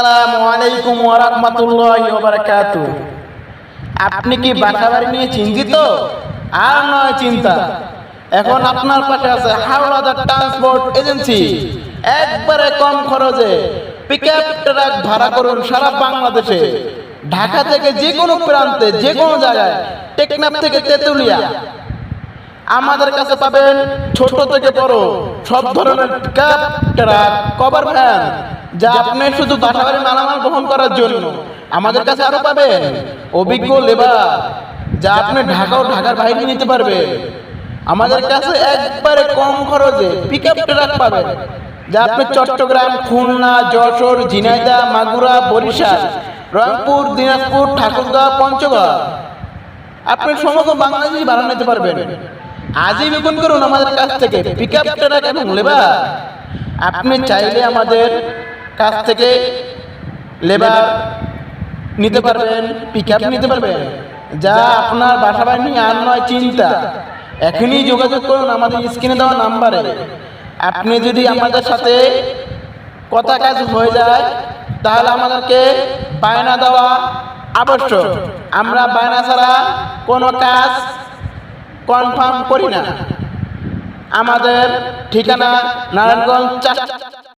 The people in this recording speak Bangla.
আসসালামু আলাইকুম ওয়া রাহমাতুল্লাহি আপনি কি বাসা বাড়ি নিয়ে চিন্তিত? আর নয় চিন্তা। এখন আপনার পাশে আছে হাওড়া ট্রান্সপোর্ট এজেন্সি। একবারে কম খরচে পিকআপ ট্রাক ভাড়া করুন সারা বাংলাদেশে। ঢাকা থেকে যে কোনো প্রান্তে যে কোনো জায়গায়, টেকনাফ থেকে তেতুলিয়া। আমাদের কাছে পাবেন ছোট থেকে বড় সব ধরনের পিকআপ ট্রাক, কভার ভ্যান, যা আপনি শুধু বাসাবাড়ি মালামাল বহন করার জন্য আমাদের কাছে আরও পাবেন অভিজ্ঞ লেবার, যা আপনি ঢাকা ও ঢাকার বাইরে নিতে পারবেন। আমাদের কাছে একবারে কম খরচে পিক আপ ট্রাক পাবেন, যা আপনি চট্টগ্রাম, খুলনা, যশোর ঝিনাইদহ মাগুরা, বরিশাল, রংপুর, দিনাজপুর ঠাকুরগাঁও পঞ্চগড়। আপনি সমগ্র বাংলাদেশই ভাড়া নিতে পারবেন। আজই বেগুন করুন আমাদের কাছ থেকে পিক আপ ট্রাক এবং লেবার। আপনি চাইলে আমাদের কাছ থেকে লেবার নিতে পারবেন পিক আপ নিতে পারবেন। যা আপনার বাসা বাড়ি আর নয় চিন্তা। এখনই যোগাযোগ করুন আমাদের স্ক্রিনে দেওয়া নাম্বারে। আপনি যদি আমাদের সাথে কথা কাজ হয়ে যায়, তাহলে আমাদেরকে বায়না দেওয়া আবশ্যক। আমরা বায়না ছাড়া কোনো কাজ কনফার্ম করি না। আমাদের ঠিকানা নারায়ণগঞ্জ